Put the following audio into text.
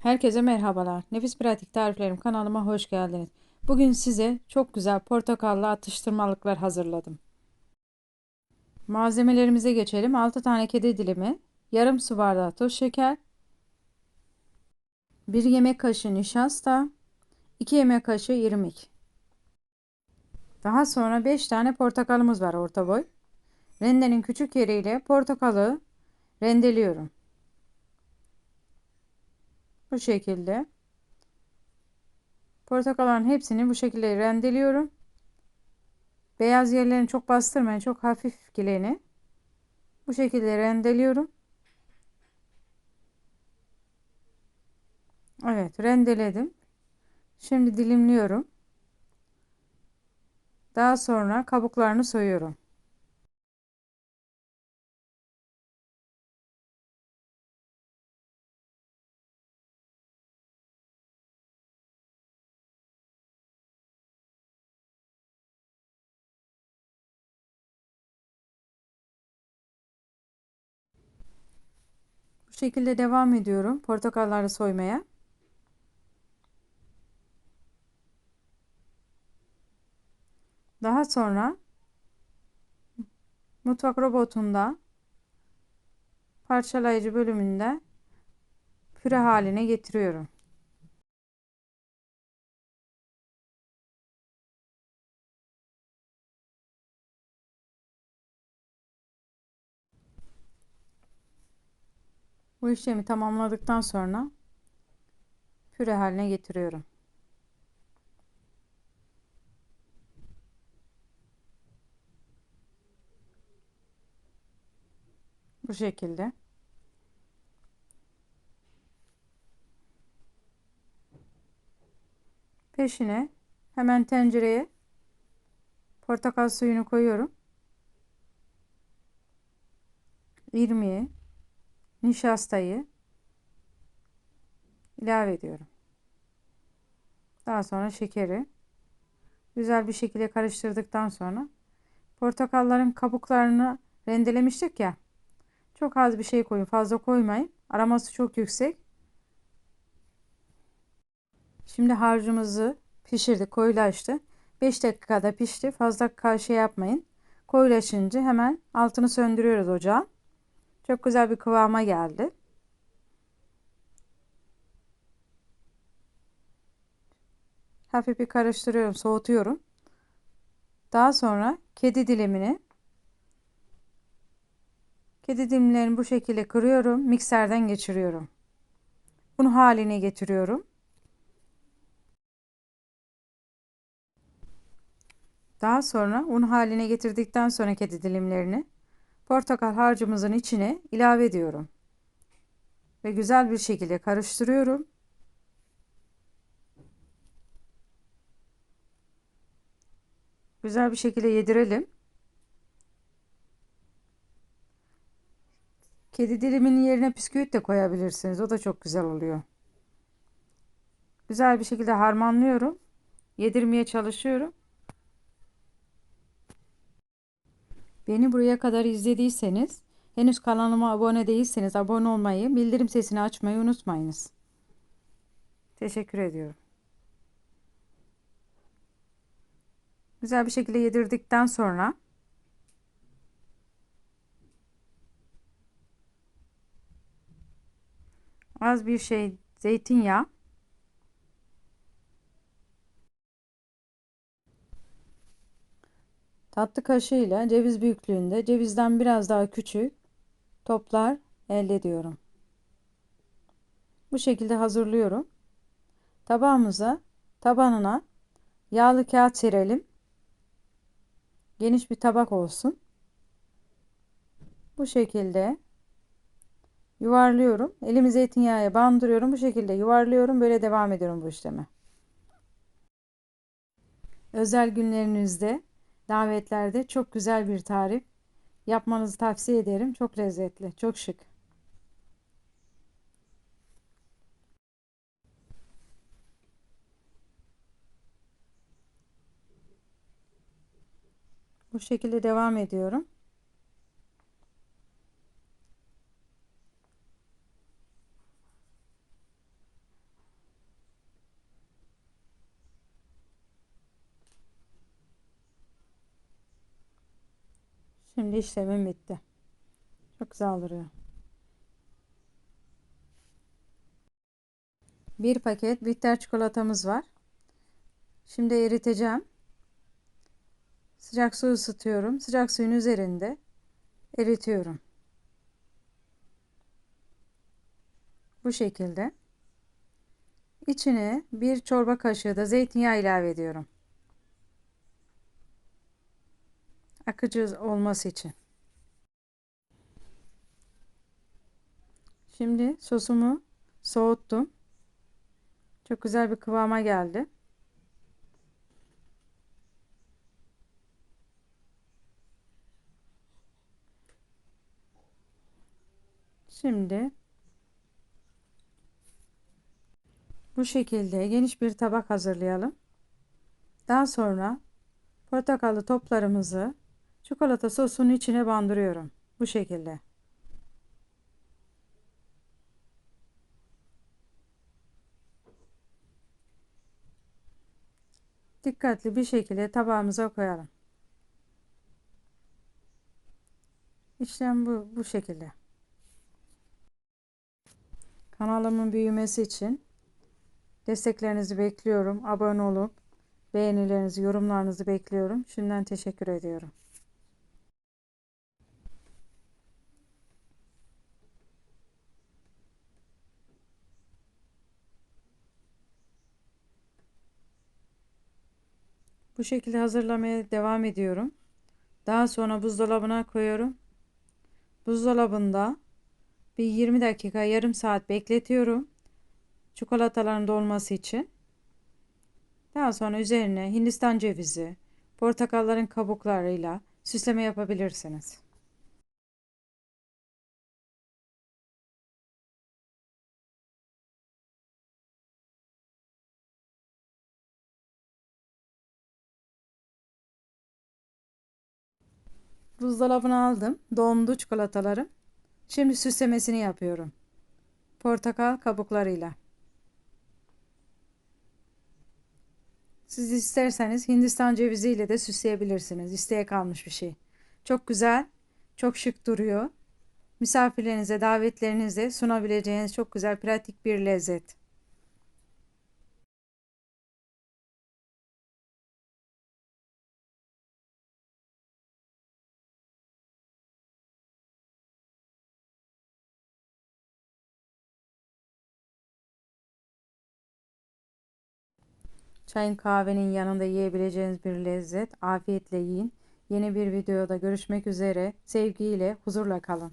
Herkese merhabalar. Nefis Pratik Tariflerim kanalıma hoş geldiniz. Bugün size çok güzel portakallı atıştırmalıklar hazırladım. Malzemelerimize geçelim. 6 tane kedi dilimi, yarım su bardağı toz şeker, 1 yemek kaşığı nişasta, 2 yemek kaşığı irmik. Daha sonra 5 tane portakalımız var orta boy. Rendenin küçük yeriyle portakalı rendeliyorum. Bu şekilde. Portakalların hepsini bu şekilde rendeliyorum. Beyaz yerlerini çok bastırmayın. Çok hafif gileni. Bu şekilde rendeliyorum. Evet rendeledim. Şimdi dilimliyorum. Daha sonra kabuklarını soyuyorum. Şekilde devam ediyorum portakalları soymaya. Daha sonra mutfak robotunda parçalayıcı bölümünde püre haline getiriyorum. Bu işlemi tamamladıktan sonra püre haline getiriyorum. Bu şekilde. Peşine hemen tencereye portakal suyunu koyuyorum. İrmiği, nişastayı ilave ediyorum. Daha sonra şekeri güzel bir şekilde karıştırdıktan sonra portakalların kabuklarını rendelemiştik ya. Çok az bir şey koyun. Fazla koymayın. Aroması çok yüksek. Şimdi harcımızı pişirdik. Koyulaştı. 5 dakikada pişti. Fazla şey yapmayın. Koyulaşınca hemen altını söndürüyoruz ocağın. Çok güzel bir kıvama geldi. Hafif bir karıştırıyorum, soğutuyorum. Daha sonra kedi dilimini kedi dilimlerini bu şekilde kırıyorum, mikserden geçiriyorum. Bunu haline getiriyorum. Daha sonra un haline getirdikten sonra kedi dilimlerini portakal harcımızın içine ilave ediyorum. Ve güzel bir şekilde karıştırıyorum. Güzel bir şekilde yedirelim. Kedi diliminin yerine bisküvit de koyabilirsiniz. O da çok güzel oluyor. Güzel bir şekilde harmanlıyorum. Yedirmeye çalışıyorum. Beni buraya kadar izlediyseniz, henüz kanalıma abone değilseniz abone olmayı, bildirim sesini açmayı unutmayınız. Teşekkür ediyorum. Güzel bir şekilde yedirdikten sonra az bir şey zeytinyağı Tatlı kaşığıyla ceviz büyüklüğünde cevizden biraz daha küçük toplar elde ediyorum. Bu şekilde hazırlıyorum. Tabağımıza tabanına yağlı kağıt serelim. Geniş bir tabak olsun. Bu şekilde yuvarlıyorum. Elimi zeytinyağı bandırıyorum. Bu şekilde yuvarlıyorum. Böyle devam ediyorum bu işleme. Özel günlerinizde davetlerde çok güzel bir tarif. Yapmanızı tavsiye ederim. Çok lezzetli, çok şık. Bu şekilde devam ediyorum. Şimdi işlemim bitti. Çok güzel duruyor. Bir paket bitter çikolatamız var. Şimdi eriteceğim. Sıcak su ısıtıyorum. Sıcak suyun üzerinde eritiyorum. Bu şekilde. İçine bir çorba kaşığı da zeytinyağı ilave ediyorum. Akıcı olması için. Şimdi sosumu soğuttum. Çok güzel bir kıvama geldi. Şimdi bu şekilde geniş bir tabak hazırlayalım. Daha sonra portakallı toplarımızı çikolata sosunun içine bandırıyorum. Bu şekilde. Dikkatli bir şekilde tabağımıza koyalım. İşlem bu, bu şekilde. Kanalımın büyümesi için desteklerinizi bekliyorum. Abone olup beğenilerinizi, yorumlarınızı bekliyorum. Şimdiden teşekkür ediyorum. Bu şekilde hazırlamaya devam ediyorum. Daha sonra buzdolabına koyuyorum. Buzdolabında bir 20 dakika yarım saat bekletiyorum. Çikolataların dolması için. Daha sonra üzerine Hindistan cevizi, portakalların kabuklarıyla süsleme yapabilirsiniz. Buzdolabına aldım. Dondu çikolatalarım. Şimdi süslemesini yapıyorum. Portakal kabuklarıyla. Siz isterseniz Hindistan ceviziyle de süsleyebilirsiniz. İsteğe kalmış bir şey. Çok güzel, çok şık duruyor. Misafirlerinize, davetlerinize sunabileceğiniz çok güzel, pratik bir lezzet. Çayın kahvenin yanında yiyebileceğiniz bir lezzet. Afiyetle yiyin. Yeni bir videoda görüşmek üzere. Sevgiyle, huzurla kalın.